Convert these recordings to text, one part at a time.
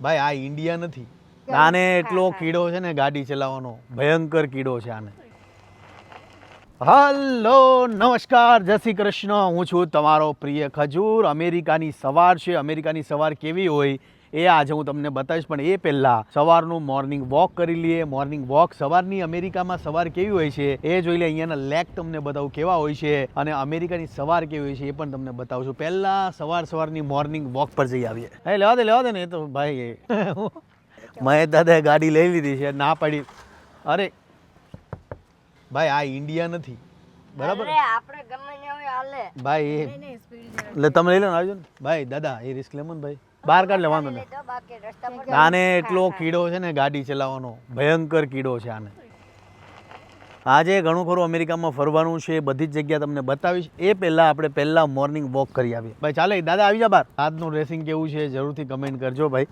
ભાઈ આ ઇન્ડિયા નથી. આને એટલો કીડો છે ને ગાડી ચલાવવાનો ભયંકર કીડો છે આને. હલો નમસ્કાર જય શ્રી કૃષ્ણ. હું છું તમારો પ્રિય ખજૂર. અમેરિકાની સવાર છે. અમેરિકાની સવાર કેવી હોય? એ આજે હું તમને બતાવીશ પણ એ પહેલાં સવારનું મોર્નિંગ વોક કરી લઈએ. મોર્નિંગ વોક સવારની અમેરિકામાં સવાર કેવી હોય છે એ જોઈ લે અહીંયાના લેક તમને બતાવું કેવા હોય છે અને અમેરિકાની સવાર કેવી હોય છે એ પણ તમને બતાવું છું. પહેલાં સવાર સવારની મોર્નિંગ વોક પર જઈ આવીએ. હા લેવા દે લેવા દે ને એ તો ભાઈ મહેશ દાદાએ ગાડી લઈ લીધી છે ના પાડી. અરે ભાઈ આ ઇન્ડિયા નથી. બરાબર? અરે આપણે ગમે ને હોય હાલે. ભાઈ એ એટલે તમે લઈ લો ને આવજો ને. ભાઈ દાદા એ રિસ્ક લેમો ને ભાઈ. બહાર કાઢ લેવાનો ને તો બાકી રસ્તા પર આને એટલો કીડો છે ને ગાડી ચલાવવાનો ભયંકર કીડો છે આને. આજે ઘણું ખરું અમેરિકામાં ફરવાનું છે બધી જ જગ્યા તમને બતાવીશ. એ પહેલાં આપણે પહેલાં મોર્નિંગ વોક કરી આવીએ. ભાઈ ચાલે દાદા આવી જા બહાર. આજનું રેસિંગ કેવું છે જરૂરથી કમેન્ટ કરજો ભાઈ.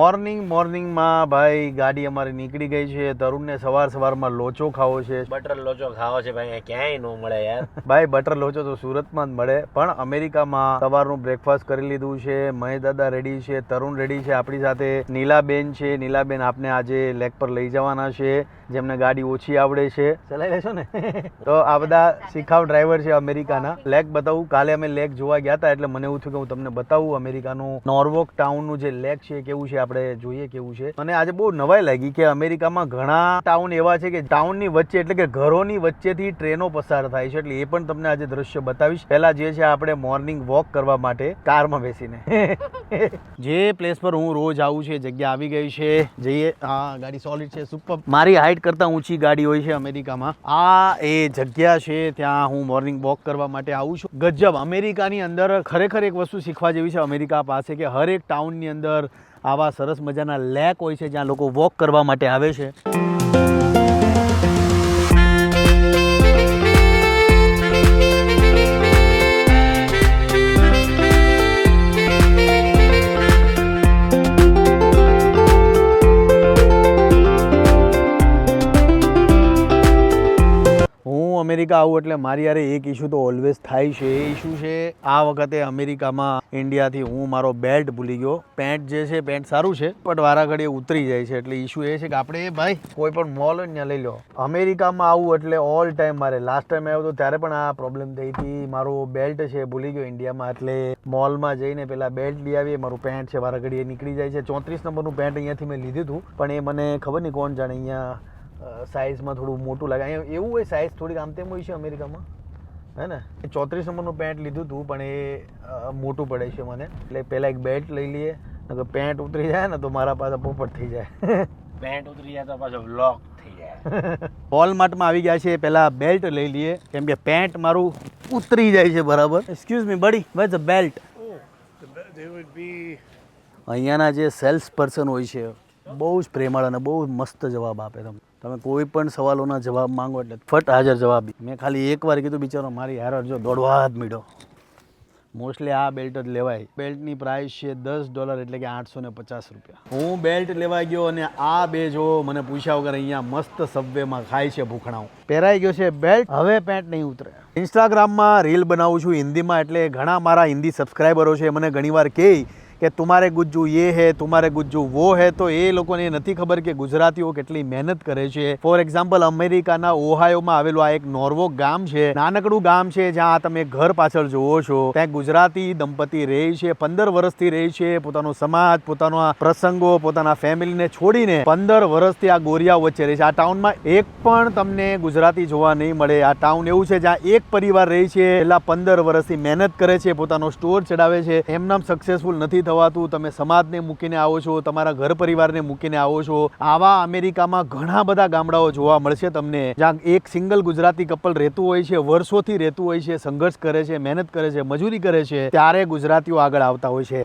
મોર્નિંગ મોર્નિંગમાં ભાઈ ગાડી અમારી નીકળી ગઈ છે. તરુણને સવાર સવારમાં લોચો ખાવો છે. બટર લોચો ખાવો છે ભાઈ ક્યાંય ન મળે યાર. ભાઈ બટર લોચો તો સુરતમાં જ મળે પણ અમેરિકામાં સવારનું બ્રેકફાસ્ટ કરી લીધું છે. મહેશ દાદા રેડી છે તરુણ રેડી છે. આપણી સાથે નીલાબેન છે. નીલાબેન આપને આજે લેક પર લઈ જવાના છે જેમને ગાડી ઓછી આવડે છે. ચલાવી લેશો ને? તો આ બધા શીખાવ ડ્રાઈવર છે અમેરિકાના. લેક બતાવું કાલે અમે લેક જોવા ગયા હતા એટલે મને એવું થયું કે હું તમને બતાવું અમેરિકાનું નોર્વોક ટાઉનનું જે લેક છે કેવું છે આપણે જોઈએ કેવું છે. અને આજે બહુ નવાઈ લાગી કે અમેરિકામાં ઘણા ટાઉન એવા છે કે ટાઉનની વચ્ચે એટલે કે ઘરોની વચ્ચેથી ટ્રેનો પસાર થાય છે. એટલે એ પણ તમને આજે દ્રશ્ય બતાવીશ. પહેલા જે છે આપણે મોર્નિંગ વોક કરવા માટે કારમાં બેસીને. જે પ્લેસ પર હું રોજ આવું છે જગ્યા આવી ગઈ છે. જઈએ. હા, ગાડી સોલિડ છે સુપર મારી હાઈટ કરતાં ઊંચી ગાડી હોય છે અમેરિકામાં. આ એ જગ્યા છે, ત્યાં હું મોર્નિંગ વોક કરવા માટે આવું છું. ગજબ. અમેરિકાની અંદર ખરેખર એક વસ્તુ શીખવા જેવી છે અમેરિકા પાસે કે હરેક ટાઉનની અંદર આવા સરસ મજાના લેક હોય છે જ્યાં લોકો વોક કરવા માટે આવે છે. અમેરિકા આવું એટલે મારી યારે એક ઇશ્યુ તો ઓલવેઝ થાય છે. એ ઇશ્યુ છે, આ વખતે અમેરિકામાં ઇન્ડિયાથી હું મારો બેલ્ટ ભૂલી ગયો. પેન્ટ જે છે પેન્ટ સારું છે પણ વારાઘડીએ ઉતરી જાય છે. એટલે ઇશ્યુ એ છે કે આપણે, ભાઈ, કોઈ પણ મોલ ને લઈ લો. અમેરિકામાં આવું એટલે ઓલ ટાઈમ મારે. લાસ્ટ ટાઈમ આવ્યો તો ત્યારે પણ આ પ્રોબ્લેમ થઈ હતી. મારો બેલ્ટ છે, ભૂલી ગયો ઇન્ડિયામાં. એટલે મોલમાં જઈને પેલા બેલ્ટ લઈ આવીએ. મારું પેન્ટ છે, વારાઘડીએ નીકળી જાય છે. ચોત્રીસ નંબરનું પેન્ટ અહીંયાથી મેં લીધું હતું. પણ એ મને ખબર નહીં કોણ જાણે અહીંયા સાઇઝમાં થોડું મોટું લાગે. અહીંયા એવું હોય સાઇઝ થોડીક આમ તેમ હોય છે અમેરિકામાં. હે ને? ચોત્રીસ નંબરનું પેન્ટ લીધું હતું પણ એ મોટું પડે છે મને. એટલે પહેલાં એક બેલ્ટ લઈ લઈએ નકર પેન્ટ ઉતરી જાય ને તો મારા પાસે પોપટ થઈ જાય. પેન્ટ ઉતરી જાય તો પાછો બ્લોક થઈ જાય. વોલમાર્ટમાં આવી ગયા છે પહેલાં બેલ્ટ લઈ લઈએ. કેમ કે પેન્ટ મારું ઉતરી જાય છે બરાબર. એક્સક્યુઝ મી બડી વેર ધ બેલ્ટ અહીંયાના જે સેલ્સ પર્સન હોય છે બહુ જ પ્રેમાળ અને બહુ મસ્ત જવાબ આપે તમને. તમે કોઈ પણ સવાલોના જવાબ માંગો એટલે ફટ હાજર જવાબ મેં ખાલી એકવાર કીધું, બિચારો, મારી હેરાન જો દોડવા જ મીડો. મોસ્ટલી આ બેલ્ટ જ લેવાય. બેલ્ટની પ્રાઇસ છે દસ ડોલર એટલે કે આઠસો ને પચાસ રૂપિયા. હું બેલ્ટ લેવા ગયો અને આ બે જો મને પૂછ્યા વગર અહીંયા મસ્ત સબવેમાં ખાય છે ભૂખણાઓ. પહેરાઈ ગયો છે બેલ્ટ હવે પેન્ટ નહીં ઉતરે. ઇન્સ્ટાગ્રામમાં રીલ બનાવું છું, હિન્દીમાં એટલે ઘણા મારા હિન્દી સબસ્ક્રાઈબરો છે મને ઘણીવાર કહે કે તુમારે ગુજ્જુ એ હે, તુમારે ગુજ્જુ વો હે, તો એ લોકોને નથી ખબર કે ગુજરાતીઓ કેટલી મહેનત કરે છે. ફોર એક્ઝામ્પલ અમેરિકાના ઓહાયોમાં આવેલું આ એક નોર્વો ગામ છે. નાનકડું ગામ છે જ્યાં તમે ઘર પાછળ જુઓ છો. ત્યાં ગુજરાતી દંપતી રહે છે, પંદર વર્ષથી રહે છે. પોતાનો સમાજ, પોતાનો પ્રસંગો, પોતાના ફેમિલીને છોડીને પંદર વર્ષથી આ ગોરિયા વચ્ચે રહે છે. આ ટાઉનમાં એક પણ તમને ગુજરાતી જોવા નહીં મળે. આ ટાઉન એવું છે જ્યાં એક પરિવાર રહે છે. છેલ્લા પંદર વર્ષથી મહેનત કરે છે, પોતાનો સ્ટોર ચડાવે છે. એમનામ સક્સેસફુલ નથી થવાતું, તમે સમાજને મૂકીને આવો છો, તમારા ઘર પરિવારને મૂકીને આવો છો, આવા અમેરિકામાં ઘણા બધા ગામડાઓ જોવા મળશે તમને. જ્યાં એક સિંગલ ગુજરાતી કપલ રહેતું હોય છે, વર્ષોથી રહેતું હોય છે, સંઘર્ષ કરે છે, મહેનત કરે છે, મજૂરી કરે છે, ત્યારે ગુજરાતીઓ આગળ આવતા હોય છે.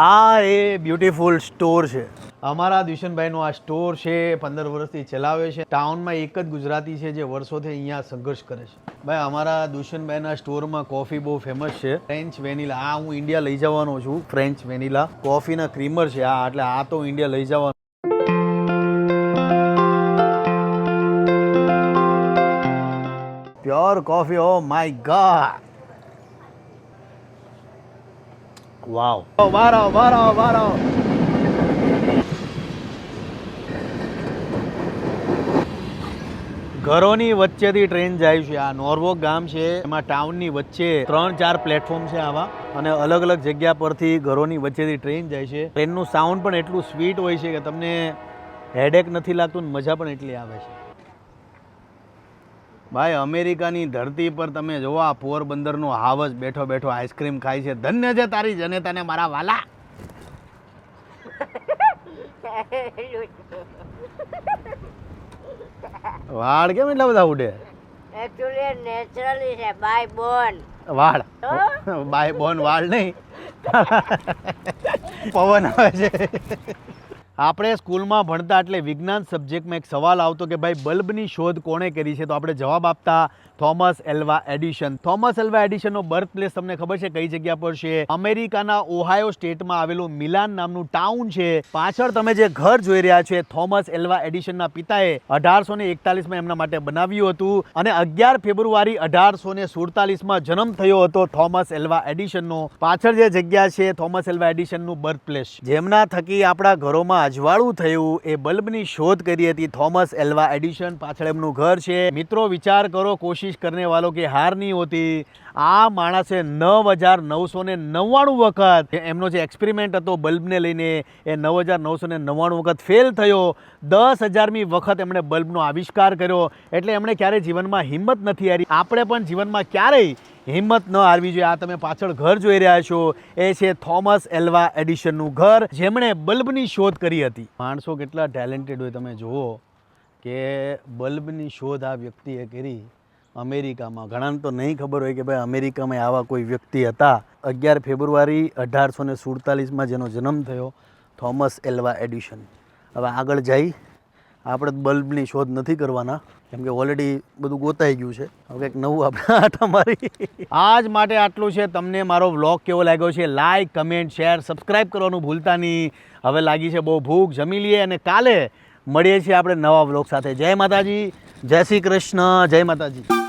આ એ બ્યુટીફુલ સ્ટોર છે. અમારા દુષ્યંતભાઈનો આ સ્ટોર છે, પંદર વર્ષથી ચલાવે છે. ટાઉનમાં એક જ ગુજરાતી છે જે વર્ષોથી અહીંયા સંઘર્ષ કરે છે. ભાઈ, અમારા દુષ્યંતભાઈના સ્ટોરમાં કોફી બહુ ફેમસ છે. ફ્રેન્ચ વેનીલા આ હું ઇન્ડિયા લઈ જવાનો છું. ફ્રેન્ચ વેનીલા કોફીના ક્રીમર છે આ, એટલે આ તો ઇન્ડિયા લઈ જવાનો. Pure coffee oh my god wow બારો બારો બારો ઘરોની વચ્ચેથી ટ્રેન જાય છે. આ નોર્વોક ગામ છે. એમાં ટાઉનની વચ્ચે ત્રણ ચાર પ્લેટફોર્મ છે આવા. અને અલગ અલગ જગ્યા પરથી ઘરોની વચ્ચેથી ટ્રેન જાય છે. ટ્રેનનું સાઉન્ડ પણ એટલું સ્વીટ હોય છે કે તમને હેડેક નથી લાગતું ને મજા પણ એટલી આવે છે. ભાઈ અમેરિકાની ધરતી પર તમે જોવો આ પોરબંદરનો હાવસ બેઠો બેઠો આઈસ્ક્રીમ ખાય છે. ધન્ય છે તારી જનેતાને મારા વાલા. વાળ કેમ એટલા બધા ઉડે? એકચ્યુઅલી નેચરલી છે બાય બોન વાળ. બાય બોન વાળ નહીં. પવન આવે છે. આપણે સ્કૂલમાં ભણતા એટલે વિજ્ઞાન સબ્જેક્ટમાં એક સવાલ આવતો કે ભાઈ બલ્બની શોધ કોણે કરી છે? તો આપણે જવાબ આપતા Thomas Alva Edison. Thomas Alva એડિશનનો birth place તમને ખબર છે? કઈ જગ્યા પર છે? અમેરિકાના ઓહાયો સ્ટેટમાં આવેલું મિલાન નામનું ટાઉન છે. પાછળ તમે જે ઘર જોઈ રહ્યા છો થોમસ એલ્વા એડિશનના પિતાએ અઢારસો ને એકતાલીસમાં એમના માટે બનાવ્યું હતું અને અગિયાર ફેબ્રુઆરી અઢારસો ને સુડતાલીસમાં જન્મ થયો હતો થોમસ એલ્વા એડિશનનો. પાછળ જે જગ્યા છે, થોમસ એલ્વા એડિશનનું બર્થ પ્લેસ. જેમના થકી આપણા ઘરોમાં અજવાળું થયું, એ બલ્બની શોધ કરી હતી થોમસ એલ્વા એડિશન. પાછળ એમનું ઘર છે. મિત્રો, વિચાર કરો કોશિશ કરને વાલો કે હાર નહીં હોતી આ માણસે નવ હજાર નવસો ને નવ્વાણું વખત એમનો જે એક્સપેરિમેન્ટ હતો બલ્બને લઈને એ નવ હજાર નવસો ને નવ્વાણું વખત ફેલ થયો દસ હજારમી વખત એમણે બલ્બનો આવિષ્કાર કર્યો એટલે એમણે ક્યારેય જીવનમાં હિંમત નથી હારી આપણે પણ જીવનમાં ક્યારેય હિંમત ન હારવી જોઈએ આ તમે પાછળ ઘર જોઈ રહ્યા છો। એ છે થોમસ એલ્વા એડિશનનું ઘર, જેમણે બલ્બની શોધ કરી હતી। માણસો કેટલા ટેલેન્ટેડ હોય તમે જુઓ કે બલ્બની શોધ આ વ્યક્તિએ કરી અમેરિકામાં. ઘણાને તો નહીં ખબર હોય કે ભાઈ અમેરિકામાં આવા કોઈ વ્યક્તિ હતા. અગિયાર ફેબ્રુઆરી અઢારસો ને સુડતાલીસમાં જેનો જન્મ થયો, થોમસ એલ્વા એડિશન. હવે આગળ જઈ, આપણે બલ્બની શોધ નથી કરવાના. કેમ કે ઓલરેડી બધું ગોતાઈ ગયું છે. હવે કંઈક નવું આપણે આટા મારી. આજ માટે આટલું છે. તમને મારો વ્લોગ કેવો લાગ્યો છે? લાઈક કમેન્ટ શેર સબસ્ક્રાઈબ કરવાનું ભૂલતા નહીં. હવે લાગી છે બહુ ભૂખ. જમી લઈએ અને કાલે મળીએ છીએ આપણે નવા વ્લોગ સાથે. જય માતાજી. જય શ્રી કૃષ્ણ. જય માતાજી.